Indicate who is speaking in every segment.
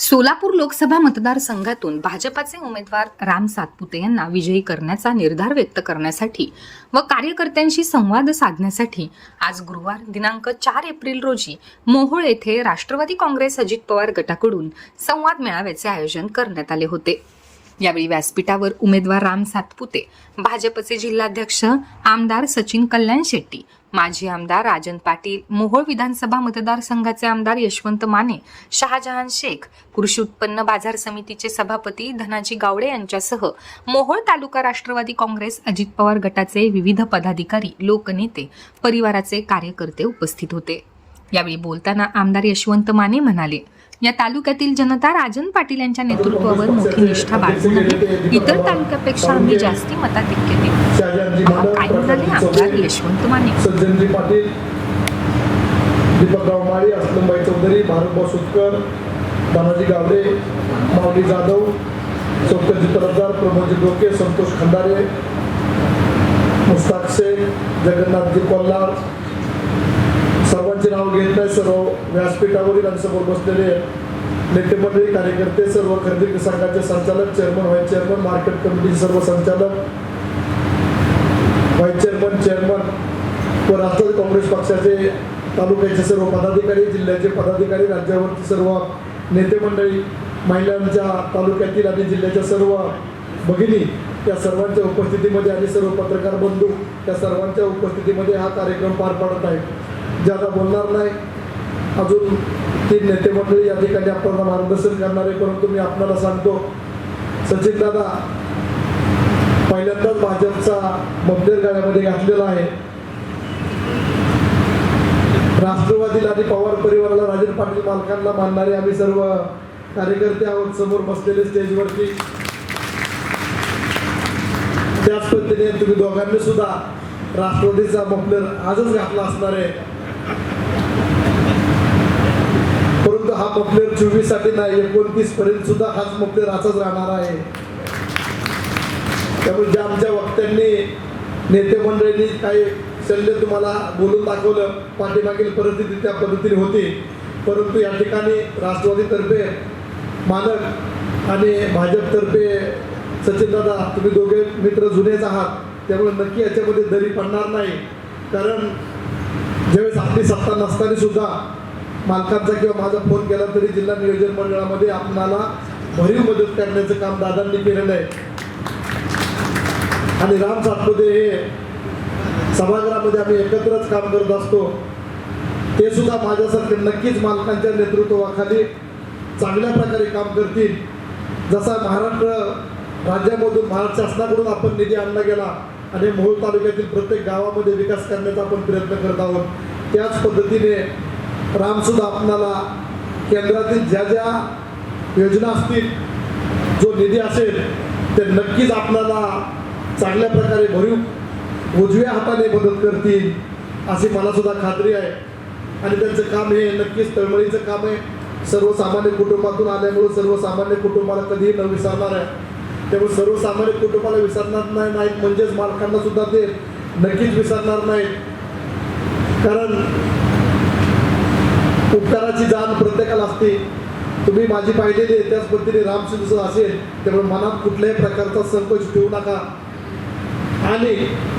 Speaker 1: सोलापूर लोकसभा मतदारसंघातून भाजपाचे उमेदवार राम सातपुते यांना विजयी करण्याचा निर्धार व्यक्त करण्यासाठी व कार्यकर्त्यांशी संवाद साधण्यासाठी आज गुरुवार दिनांक चार एप्रिल रोजी मोहोळ येथे राष्ट्रवादी काँग्रेस अजित पवार गटाकडून संवाद मेळाव्याचे आयोजन करण्यात आले होते. यावेळी व्यासपीठावर उमेदवार राम सातपुते भाजपचे जिल्हाध्यक्ष आमदार सचिन कल्याण शेट्टी माजी आमदार राजन पाटील मोहोळ विधानसभा मतदारसंघाचे आमदार यशवंत माने शहाजहान शेख कृषी उत्पन्न बाजार समितीचे सभापती धनाजी गावडे यांच्यासह मोहोळ तालुका राष्ट्रवादी काँग्रेस अजित पवार गटाचे विविध पदाधिकारी लोकनेते परिवाराचे कार्यकर्ते उपस्थित होते. यावेळी बोलताना आमदार यशवंत माने म्हणाले या तालुक्यातील जनता राजन पाटील यांच्या नेतृत्वावर मोठी निष्ठा बाळगून आहे. इतर तालुक्यापेक्षा आम्ही जास्ती मताधिक्य देऊ.
Speaker 2: शहाजहानजी
Speaker 1: काय म्हणाले आमदार यशवंत माने?
Speaker 2: सज्जनजी पाटील दीपकराव माळी असलमबाई चौधरी भारतभाऊ सुतकर तानाजी गावडे माऊली जाधव चौकजी तरफदार प्रमोदजी डोके संतोष खंडारे मुस्ताक शेख जगन्नाथजी कोल्हार नाव घेत नाही सर्व. व्यासपीठावरील आणि बसलेले नेतेमंडळी कार्यकर्ते सर्व खरेदी संघाचे संचालक चेअरमन व्हाईस चेअरमन मार्केट कमिटीचे सर्व संचालक व्हाईस चेअरमन चेअरमन व राष्ट्रवादी काँग्रेस पक्षाचे तालुक्याचे सर्व पदाधिकारी जिल्ह्याचे पदाधिकारी राज्यावरचे सर्व नेतेमंडळी महिलांच्या तालुक्यातील आणि जिल्ह्याच्या सर्व भगिनी त्या सर्वांच्या उपस्थितीमध्ये आणि सर्व पत्रकार बंधू त्या सर्वांच्या उपस्थितीमध्ये हा कार्यक्रम पार पाडत आहे ज्यादा बोलणार नाही अजून तीन नेते मंडळी या ठिकाणी आपल्याला मार्गदर्शन करणार आहे परंतु मी आपल्याला सांगतो सचिन दादा पहिल्यांदाच भाजपचा ममदेर गाड्यामध्ये घातलेला आहे. राष्ट्रवादीला आणि पवार परिवाराला राजन पाटील मालकांना मानणारे आम्ही सर्व कार्यकर्ते आहोत समोर बसलेले स्टेजवरती. त्याच पद्धतीने तुम्ही दोघांनी सुद्धा राष्ट्रवादीचा मफलर आजच घातला असणार आहे. परंतु हा मफलेर चोवीससाठी नाही एकोणतीस पर्यंत सुद्धा हाच मफलेर असाच राहणार आहे. त्यामुळे ज्या आमच्या वक्त्यांनी नेते मंडळींनी काही सल्ले तुम्हाला बोलून दाखवलं पाठीमागील परिस्थिती त्या पद्धतीने होती. परंतु या ठिकाणी राष्ट्रवादीतर्फे मानक आणि भाजपतर्फे सचिनदादा तुम्ही दोघे मित्र जुनेच आहात. त्यामुळे नक्की याच्यामध्ये दरी पडणार नाही. कारण ज्यावेळेस आपली सत्ता नसताना सुद्धा मालकांचा किंवा माझा फोन केला तरी जिल्हा नियोजन मंडळामध्ये आपणाला भरीव मदत करण्याचं काम दादांनी केलेलं आहे. आणि राम सातपुते हे सभागृहामध्ये आम्ही एकत्रच काम करत असतो. ते सुद्धा माझ्यासारखे नक्कीच मालकांच्या नेतृत्वाखाली चांगल्या प्रकारे काम करतील. जसा महाराष्ट्र राज्यामधून महाराष्ट्र शासनाकडून आपण निधी आणला गेला आणि मोहोळ तालुक्यातील प्रत्येक गावामध्ये विकास करण्याचा आपण प्रयत्न करत आहोत. त्याच पद्धतीने रामसुद्धा आपणाला केंद्रातील ज्या ज्या योजना असतील जो निधी असेल ते नक्कीच आपल्याला चांगल्या प्रकारे भरीव उजव्या हाताने मदत करतील अशी मला सुद्धा खात्री आहे. आणि त्यांचं काम हे नक्कीच तळमळीचं काम आहे. सर्वसामान्य कुटुंबातून आल्यामुळे सर्वसामान्य कुटुंबाला कधीही न विसरणार आहे. त्यामुळे सर्वसामान्य कुटुंबाला विसरणार नाही नाहीत म्हणजेच मालकांना सुद्धा ते नक्कीच विसरणार नाहीत. कारण उपकाराची जाण प्रत्येकाला असते. तुम्ही माझी पाहिलेली आहे त्याच पद्धतीने रामसिंग असेल त्यामुळे मनात कुठल्याही प्रकारचा संकोच ठेवू नका. आणि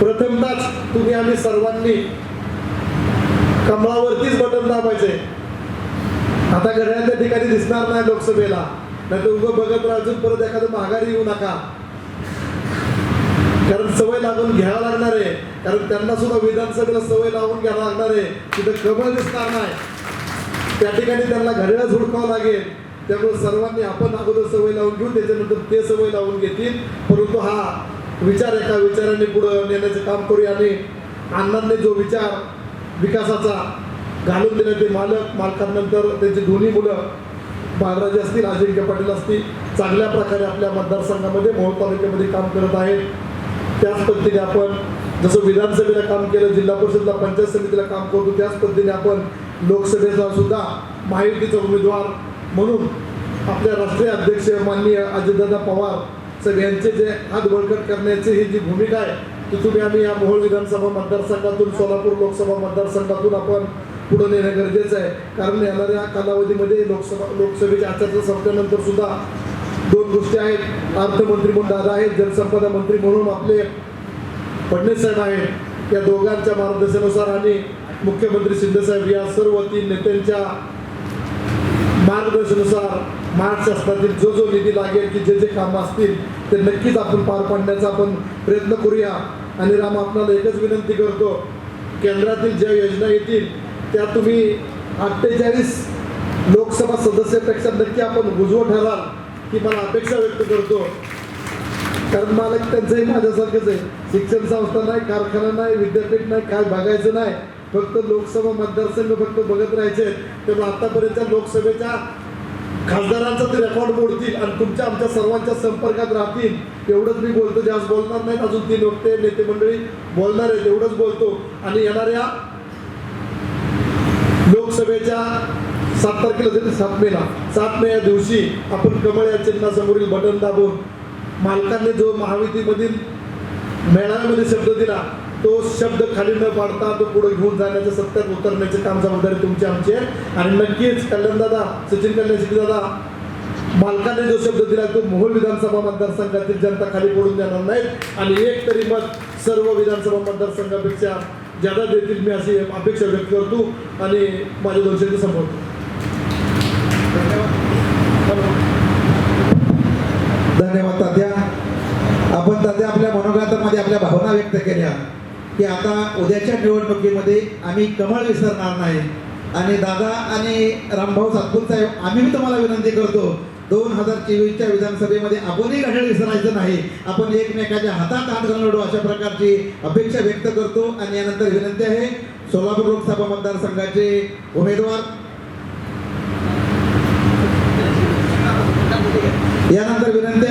Speaker 2: प्रथमतःच तुम्ही आम्ही सर्वांनी कमळावरतीच बटन दाबायचे आता घड्याळ त्या ठिकाणी दिसणार नाही लोकसभेला. नाही तर उगं बघत राहा अजून परत एखादं माघारी येऊ नका. कारण सवय लागून घ्यायला लागणार आहे. कारण त्यांना सुद्धा विधानसभेला सवय लावून घ्यायला लागणार आहे. तिथं कबळ दिसणार नाही. त्या ठिकाणी त्यांना घड्याळ झुडकावं लागेल. त्यामुळे सर्वांनी आपण अगोदर सवय लावून घेऊ त्याच्यानंतर ते सवय लावून घेतील. परंतु हा विचार एका विचाराने पुढं नेण्याचं काम करूया आणि अण्णांनी जो विचार विकासाचा घालून दिला ते मालक मालकांनंतर त्यांची दोन्ही मुलं महाराज असतील अजिंक्य पाटील असतील चांगल्या प्रकारे आपल्या मतदारसंघामध्ये मोहोळ तालुक्यामध्ये काम करत आहेत. त्याच पद्धतीने आपण जसं विधानसभेला काम केलं जिल्हा परिषदला पंचायत समितीला काम करतो त्याच पद्धतीने आपण लोकसभेचा सुद्धा माहितीचा उमेदवार म्हणून आपल्या राष्ट्रीय अध्यक्ष माननीय अजितदादा पवार सगळ्यांचे जे हात बळकट करण्याची ही जी भूमिका आहे ती तुम्ही आम्ही या मोहोळ विधानसभा मतदारसंघातून सोलापूर लोकसभा मतदारसंघातून आपण पुढे नेणं गरजेचं आहे. कारण येणाऱ्या कालावधीमध्ये लोकसभा लोकसभेच्या आचारसंहितेनंतर सुद्धा दोन गोष्टी आहेत. अर्थमंत्री म्हणून दादा आहेत जलसंपदा मंत्री म्हणून आपले फडणवीस साहेब आहेत. या दोघांच्या मार्गदर्शनानुसार आणि मुख्यमंत्री शिंदेसाहेब या सर्व तीन नेत्यांच्या मार्गदर्शनानुसार महाराष्ट्र शासनातील जो जो निधी लागेल की जे जे कामं असतील ते नक्कीच आपण पार पाडण्याचा आपण प्रयत्न करूया. आणि राम आपणाला एकच विनंती करतो केंद्रातील ज्या योजना येतील त्या तुम्ही अठ्ठेचाळीस लोकसभा सदस्यापेक्षा नक्की आपण उजवं ठराल ही मला अपेक्षा व्यक्त करतो. कारण मला त्यांचंही माझ्यासारखंच आहे. शिक्षण संस्था नाही कारखाना नाही विद्यापीठ नाही काय बघायचं नाही. फक्त लोकसभा मतदारसंघ फक्त बघत राहायचे तेव्हा आतापर्यंतच्या लोकसभेच्या खासदारांचा ते रेकॉर्ड मोडतील आणि तुमच्या आमच्या सर्वांच्या संपर्कात राहतील. एवढंच मी बोलतो जास्त बोलणार नाहीत. अजून तीन वक्ते नेते मंडळी बोलणार आहेत एवढंच बोलतो. आणि येणाऱ्या लोकसभेच्या सात तारखेला जरी सात मेला सात मे या दिवशी आपण कमळ या चिन्हासमोरील बटन दाबून मालकांनी जो महावितीमधील मेळाव्यामध्ये शब्द दिला तो शब्द खाली न पाडता तो पुढे घेऊन जाण्याचं सत्यात उतरण्याचे काम जबाबदारी तुमची आमची आहे. आणि नक्कीच कल्याणदादा सचिन कल्याण दादा मालकाने जो शब्द दिला तो मोहोळ विधानसभा मतदारसंघातील जनता खाली पडून देणार नाहीत. आणि एक तरी मत सर्व विधानसभा मतदारसंघापेक्षा ज्यादा देतील मी अशी अपेक्षा व्यक्त करतो आणि माझ्या दोन शब्द संपवतो
Speaker 3: धन्यवाद तात्या. आपण तात्या आपल्या मनोगतामध्ये आपल्या भावना व्यक्त केल्या की आता उद्याच्या निवडणुकीमध्ये आम्ही कमळ विसरणार नाही. आणि दादा आणि रामभाऊ सातपूर साहेब आम्ही तुम्हाला विनंती करतो दोन हजार चोवीसच्या विधानसभेमध्ये आपणही घड्याळ विसरायचं नाही. आपण एकमेकाच्या हातात हात घालून लढू अशा प्रकारची अपेक्षा व्यक्त करतो आणि यानंतर विनंती आहे सोलापूर लोकसभा मतदारसंघाचे उमेदवार. यानंतर विनंती